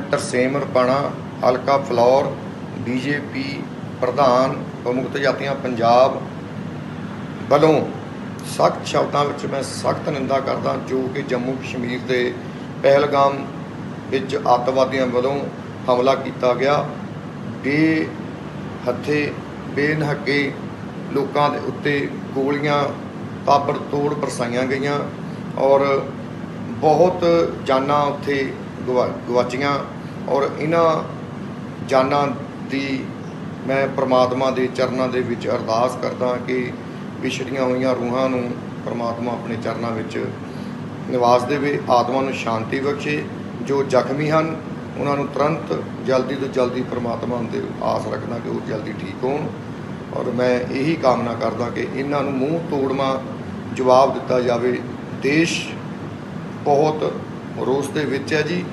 ਤਰਸੇਮ ਰਪਾਣਾ, ਹਲਕਾ flour, BJP ਪ੍ਰਧਾਨ ਪ੍ਰਮੁੱਖ ਜਾਤੀਆਂ ਪੰਜਾਬ ਵੱਲੋਂ ਸਖਤ ਸ਼ਬਦਾਂ ਵਿੱਚ ਮੈਂ ਸਖਤ ਨਿੰਦਾ ਕਰਦਾ ਜੋ ਕਿ ਜੰਮੂ ਕਸ਼ਮੀਰ ਦੇ ਪਹਿਲਗਾਮ ਵਿੱਚ ਅੱਤਵਾਦੀਆਂ ਵੱਲੋਂ ਹਮਲਾ ਕੀਤਾ ਗਿਆ। ਬੇ ਹੱਥੇ ਬੇਨਹੱਕੇ ਲੋਕਾਂ ਦੇ ਉੱਤੇ ਗੋਲੀਆਂ ਤਾਬੜ ਤੋੜ ਬਰਸਾਈਆਂ ਗਈਆਂ ਔਰ ਬਹੁਤ ਜਾਨਾਂ ਉੱਥੇ ਗਵਾ- ਗਵਾਚੀਆਂ ਔਰ ਇਹਨਾਂ ਜਾਨਾਂ ਦੀ ਮੈਂ ਪ੍ਰਮਾਤਮਾ ਦੇ ਚਰਨਾਂ ਦੇ ਵਿੱਚ ਅਰਦਾਸ ਕਰਦਾ ਕਿ ਵਿਛੜੀਆਂ ਹੋਈਆਂ ਰੂਹਾਂ ਨੂੰ ਪ੍ਰਮਾਤਮਾ ਆਪਣੇ ਚਰਨਾਂ ਵਿੱਚ ਨਿਵਾਸ ਦੇਵੇ, ਆਤਮਾ ਨੂੰ ਸ਼ਾਂਤੀ ਬਖਸ਼ੇ, ਜੋ ਜ਼ਖਮੀ ਹਨ, ਉਹਨਾਂ ਨੂੰ ਤੁਰੰਤ ਜਲਦੀ ਤੋਂ ਜਲਦੀ ਪ੍ਰਮਾਤਮਾ ਦੇ ਆਸ ਰੱਖਣਾ ਕਿ ਉਹ ਜਲਦੀ ਠੀਕ ਹੋਣ ਔਰ ਮੈਂ ਇਹੀ ਕਾਮਨਾ ਕਰਦਾ ਕਿ ਇਹਨਾਂ ਨੂੰ ਮੂੰਹ ਤੋੜਵਾ, ਜਵਾਬ ਦਿੱਤਾ ਜਾਵੇ, ਦੇਸ਼ ਬਹੁਤ ਰੋਸ ਦੇ ਵਿੱਚ ਹੈ ਜੀ।